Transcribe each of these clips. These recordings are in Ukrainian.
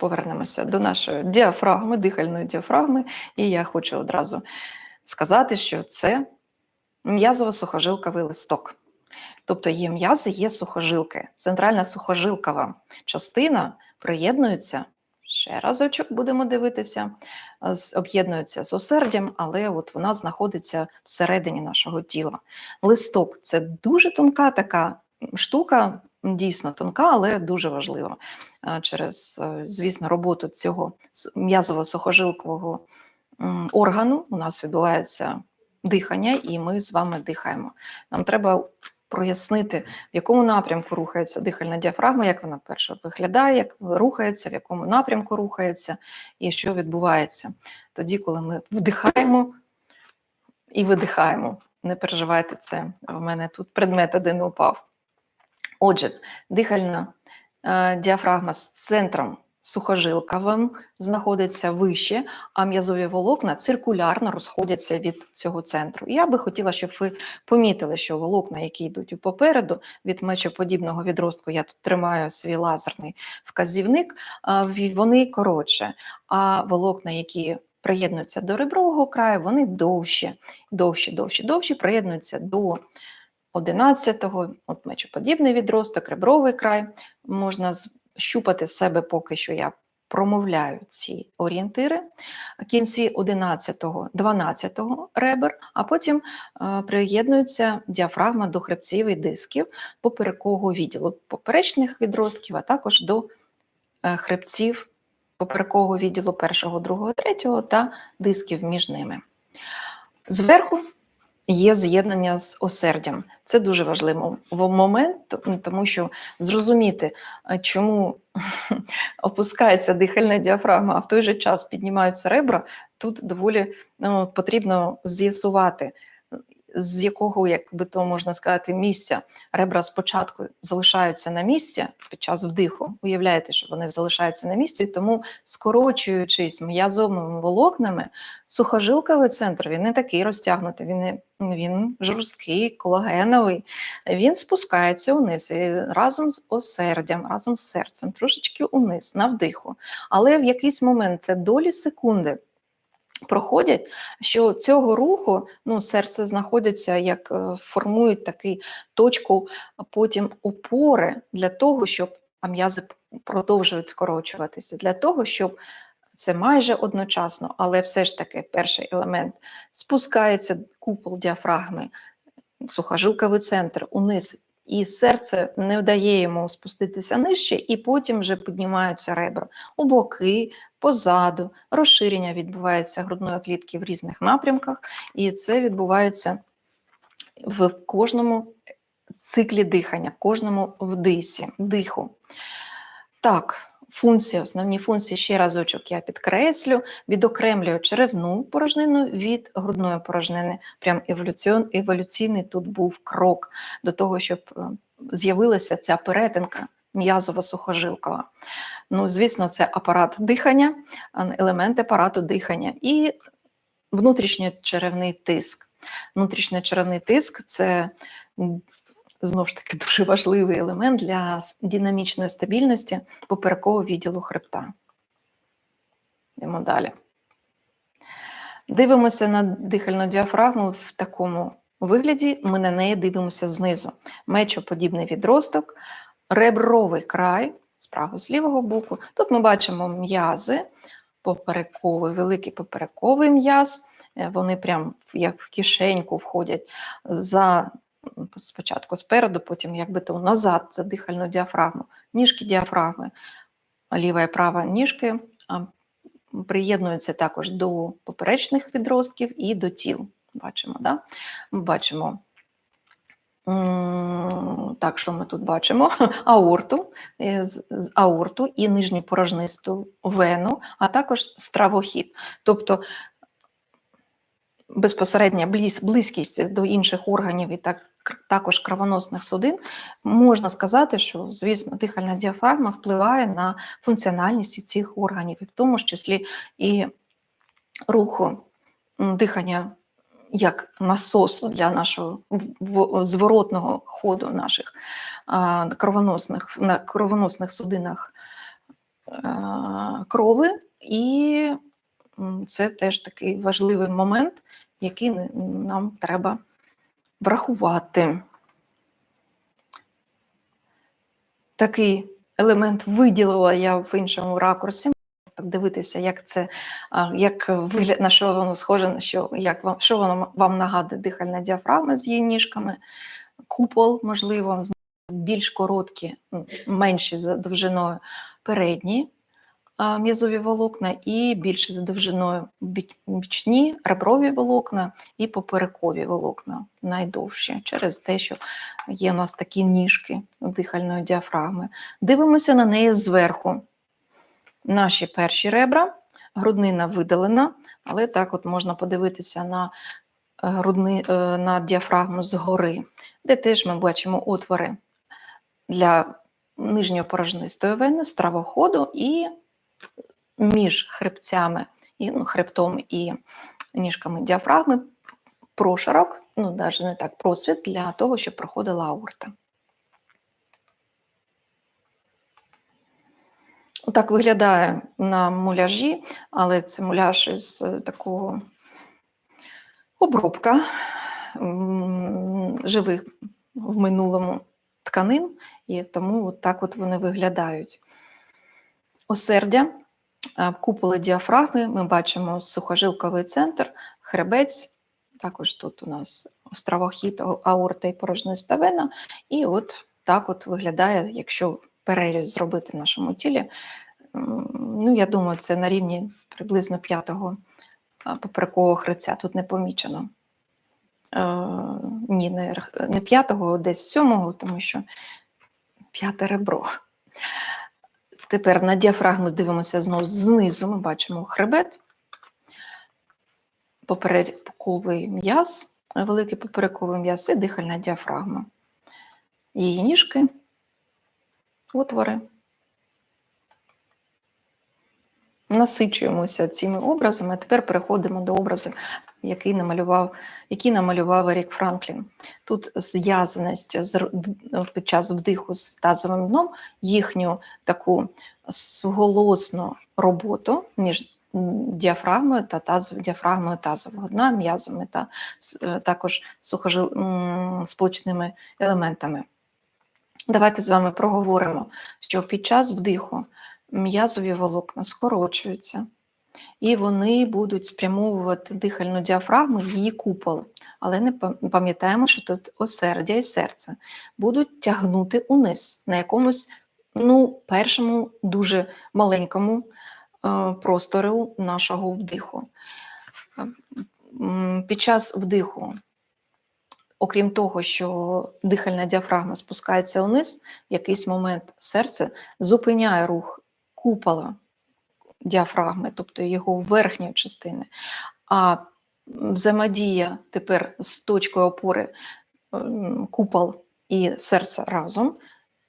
повернемося до нашої діафрагми, дихальної діафрагми, і я хочу одразу сказати, що це м'язово-сухожилковий листок. Тобто є м'язи, є сухожилки. Центральна сухожилкова частина приєднується. Ще разочок будемо дивитися, об'єднується з осердям, але от вона знаходиться всередині нашого тіла. Листок це дуже тонка така штука, дійсно тонка, але дуже важлива через, е, звісно, роботу цього м'язово-сухожилкового органу. У нас відбувається дихання, і ми з вами дихаємо. Нам треба прояснити, в якому напрямку рухається дихальна діафрагма, як вона перше виглядає, як рухається, в якому напрямку рухається і що відбувається тоді, коли ми вдихаємо і видихаємо. Не переживайте це. В мене тут предмет один упав. Отже, дихальна е, діафрагма з центром сухожилковим знаходиться вище, а м'язові волокна циркулярно розходяться від цього центру. Я би хотіла, щоб ви помітили, що волокна, які йдуть попереду від мечоподібного відростку, я тут тримаю свій лазерний вказівник, вони коротше, а волокна, які приєднуються до ребрового краю, вони довші, довші, довші, довші, приєднуються до 11-го, от мечоподібний відросток, ребровий край. Можна щупати себе поки що я промовляю ці орієнтири. Кінці 11-го, 12-го ребер, а потім е, приєднується діафрагма до хребців і дисків поперекового відділу поперечних відростків, а також до е, хребців поперекового відділу першого, другого, третього та дисків між ними. Зверху є з'єднання з осердям. Це дуже важливий в- момент, тому що зрозуміти, е, чому опускається дихальна діафрагма, а в той же час піднімаються ребра, тут доволі ну, потрібно з'ясувати, з якого, як би то можна сказати, місця ребра спочатку залишаються на місці під час вдиху. Уявляєте, що вони залишаються на місці, тому скорочуючись м'язовими волокнами, сухожилковий центр він не такий розтягнутий, він не він жорсткий, колагеновий. Він спускається униз і разом з осердям, разом з серцем, трошечки униз, на вдиху. Але в якийсь момент це долі секунди. Проходять, що цього руху ну, серце знаходиться, як е, формують таку точку потім опори для того, щоб а м'язи продовжують скорочуватися, для того, щоб це майже одночасно, але все ж таки перший елемент. Спускається купол діафрагми, сухожилковий центр униз, і серце не вдає йому спуститися нижче, і потім вже піднімаються ребра у боки, позаду, розширення відбувається грудної клітки в різних напрямках, і це відбувається в кожному циклі дихання, в кожному вдисі, диху. Так, функції, основні функції, ще разочок я підкреслю, відокремлюю черевну порожнину від грудної порожнини. Прям еволюційний тут був крок до того, щоб е, з'явилася ця перетинка м'язово-сухожилкова. Ну, звісно, це апарат дихання, елемент апарату дихання і внутрішньочеревний тиск. Внутрішньочеревний тиск це знову ж таки дуже важливий елемент для динамічної стабільності поперекового відділу хребта. Йдемо далі. Дивимося на дихальну діафрагму в такому вигляді. Ми на неї дивимося знизу. Мечоподібний відросток, ребровий край з правого з лівого боку. Тут ми бачимо м'язи, поперековий, великий поперековий м'яз. Е, Вони прям як в кишеньку входять за спочатку спереду, потім якби то назад за дихальну діафрагму. Ніжки діафрагми, ліва і права ніжки приєднуються також до поперечних відростків і до тіл. Бачимо, да? Бачимо. Так, що ми тут бачимо? Аорту, е, з аорту і нижню порожнисту вену, а також стравохід. Тобто безпосередня близь, близькість до інших органів і так, також кровоносних судин, можна сказати, що, звісно, дихальна діафрагма впливає на функціональність цих органів, і в тому числі і руху дихання як насос для нашого зворотного ходу наших кровоносних, на кровоносних судинах крови, і це теж такий важливий момент, який нам треба врахувати. Такий елемент виділила я в іншому ракурсі. Так дивитися, як це, як вигляд, на що воно схоже, на що, як вам, що воно вам нагадує дихальна діафрагма з її ніжками, купол, можливо, більш короткі, менші за довжиною передні м'язові волокна і більше за довжиною бічні, реброві волокна і поперекові волокна найдовші, через те, що є у нас такі ніжки дихальної діафрагми. Дивимося на неї зверху. Наші перші ребра, груднина видалена, але так от можна подивитися на, е, грудни, е, на діафрагму згори, де теж ми бачимо отвори для нижньої порожнистої вени, стравоходу і між хребцями, і, ну, хребтом і ніжками діафрагми прошарок, ну навіть не так, просвіт для того, щоб проходила аорта. Отак виглядає на муляжі, але це муляж із е, такого обробка живих в минулому тканин, і тому от так от вони виглядають. Осердя, куполи діафрагми, ми бачимо сухожилковий центр, хребець, також тут у нас стравохід, аорта і порожниста вена. І от так от виглядає, якщо переріз зробити в нашому тілі. Ну, я думаю, це на рівні приблизно п'ятого а, поперекового хребця. Тут не помічено. Е, ні, не п'ятого, а десь сьомого, тому що п'яте ребро. Тепер на діафрагму дивимося знову знизу. Ми бачимо хребет, поперековий м'яз, великий поперековий м'яз і дихальна діафрагма. Її ніжки, отвори. Насичуємося цими образами. А тепер переходимо до образу, який намалював, який намалював Ерік Франклін. Тут зв'язаність з під час вдиху з тазовим дном, їхню таку суголосну роботу між діафрагмою та таз, діафрагмою тазового дна, м'язами та е, також сухожил, сполучними елементами. Давайте з вами проговоримо, що під час вдиху м'язові волокна скорочуються, і вони будуть спрямовувати дихальну діафрагму її купол. Але не пам'ятаємо, що тут осердя і серце будуть тягнути униз на якомусь ну, першому дуже маленькому е, простору нашого вдиху. Під час вдиху, окрім того, що дихальна діафрагма спускається вниз, в якийсь момент серце зупиняє рух купола діафрагми, тобто його верхньої частини. А взаємодія тепер з точкою опори ем, купол і серце разом.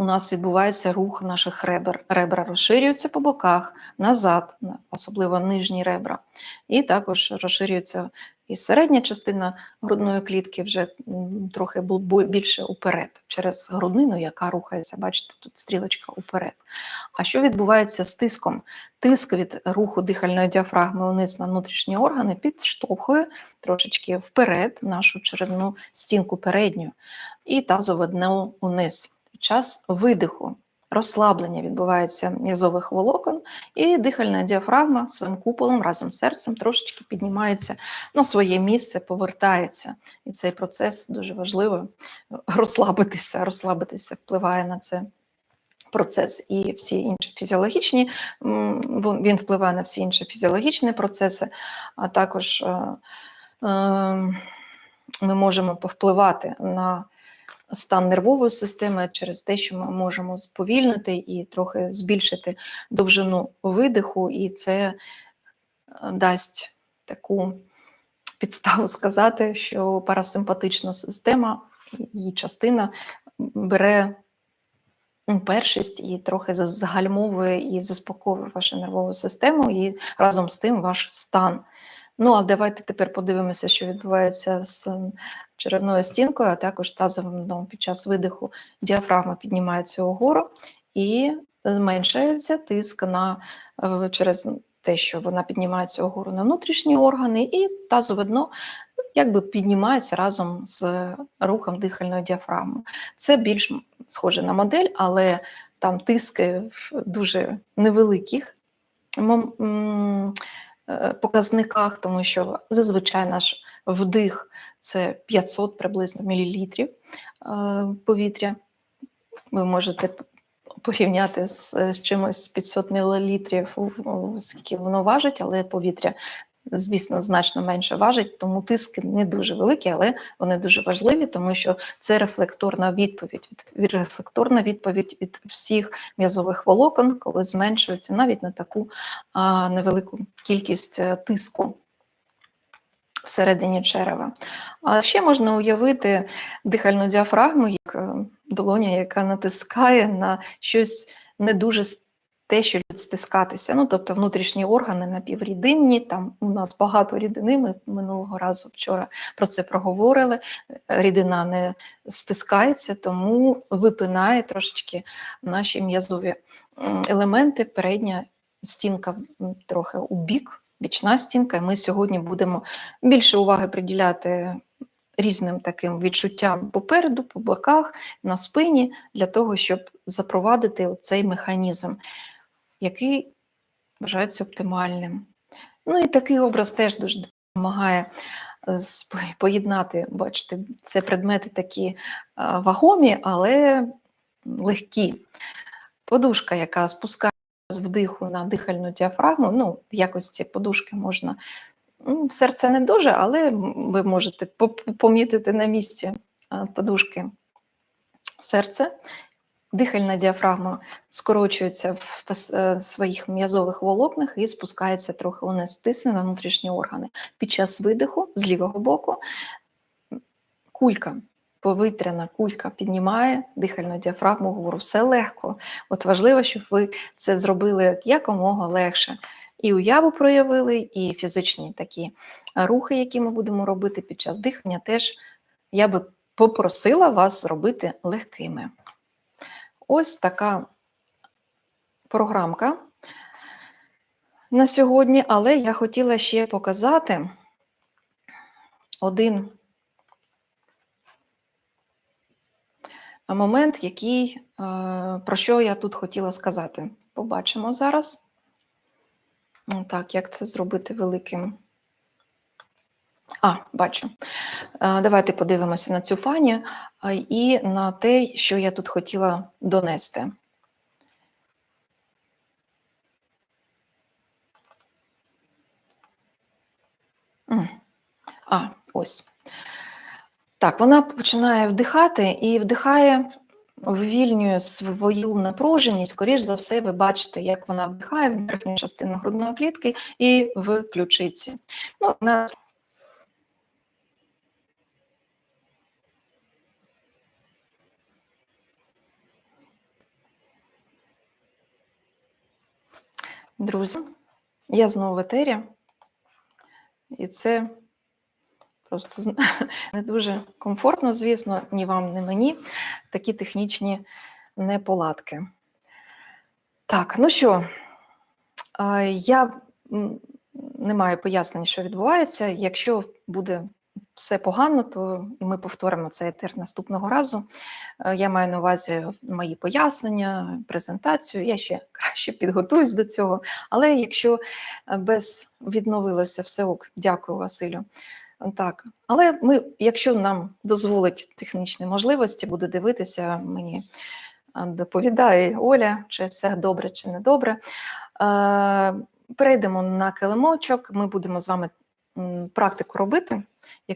У нас відбувається рух наших ребер. Ребра розширюються по боках, назад, особливо нижні ребра. І також розширюється і середня частина грудної клітки вже трохи більше уперед, через груднину, яка рухається, бачите, тут стрілочка уперед. А що відбувається з тиском? Тиск від руху дихальної діафрагми вниз на внутрішні органи підштовхує трошечки вперед нашу черевну стінку передню і тазове дно униз. Під час видиху розслаблення відбувається м'язових волокон, і дихальна діафрагма своїм куполом разом з серцем трошечки піднімається на своє місце, повертається. І цей процес дуже важливо розслабитися, розслабитися впливає на це. Процес і всі інші фізіологічні, він впливає на всі інші фізіологічні процеси, а також е, е, ми можемо повпливати на стан нервової системи через те, що ми можемо сповільнити і трохи збільшити довжину видиху, і це е, дасть таку підставу сказати, що парасимпатична система, її частина бере першість і трохи за- загальмовує і заспокоює вашу нервову систему, і разом з тим ваш стан. Ну, а давайте тепер подивимося, що відбувається з черевною стінкою, а також тазовим дном. Під час видиху діафрагма піднімається угору, і зменшується тиск на е, через те, що вона піднімається угору на внутрішні органи, і тазове дно якби піднімається разом з рухом дихальної діафрагми. Це більш схоже на модель, але там тиски дуже невеликих показниках, тому що зазвичай наш вдих це 500 приблизно мілілітрів е, повітря. Ви можете порівняти з, з чимось з 500 мл, скільки воно важить, але повітря, звісно, значно менше важить, тому тиски не дуже великі, але вони дуже важливі, тому що це рефлекторна відповідь. від- Рефлекторна відповідь від всіх м'язових волокон, коли зменшується навіть на таку а, невелику кількість е, тиску всередині черева. А ще можна уявити дихальну діафрагму як е, долоня, яка натискає на щось не дуже те, що любить стискатися. Ну, тобто внутрішні органи напіврідинні, там у нас багато рідини. Ми минулого разу вчора про це проговорили. Е, Рідина не стискається, тому випинає трошечки наші м'язові елементи. Передня стінка трохи у бік, бічна стінка. І ми сьогодні будемо більше уваги приділяти різним таким відчуттям попереду, по боках, на спині, для того, щоб запровадити цей механізм, який вважається оптимальним. Ну і такий образ теж дуже допомагає е, поєднати, бачите, це предмети такі е, вагомі, але легкі. Подушка, яка спускає з вдиху на дихальну діафрагму, ну, в якості подушки можна. Серце не дуже, але ви можете помітити на місці подушки серце. Дихальна діафрагма скорочується в е, своїх м'язових волокнах і спускається трохи униз, тисне на внутрішні органи. Під час видиху з лівого боку кулька, повітряна кулька піднімає дихальну діафрагму вгору. Все легко. От важливо, щоб ви це зробили якомога легше. І уяву проявили, і фізичні такі рухи, які ми будемо робити під час дихання, теж я би попросила вас зробити легкими. Ось така програмка на сьогодні, але я хотіла ще показати один момент, який, е, про що я тут хотіла сказати. Побачимо зараз. Так, як це зробити великим. А, бачу. Е, Давайте подивимося на цю пані і на те, що я тут хотіла донести. А, ось. Так, вона починає вдихати і вдихає, вивільнює свою напруженість. Скоріш за все, ви бачите, як вона вдихає в верхню частину грудної клітки і в ключиці. Ну, вона Друзі, я знову в етері, і це просто не дуже комфортно, звісно, ні вам, ні мені такі технічні неполадки. Так, ну що, я не маю пояснень, що відбувається. Якщо буде все погано, то і ми повторимо цей етер наступного разу. Е, Я маю на увазі мої пояснення, презентацію. Я ще краще підготуюсь до цього. Але якщо е, без відновилося все ок, дякую, Василю. Так, але ми, якщо нам дозволить технічні можливості, буде дивитися, мені е, доповідає Оля, чи все добре, чи не добре. Перейдемо на килимочок. Ми будемо з вами практику робити.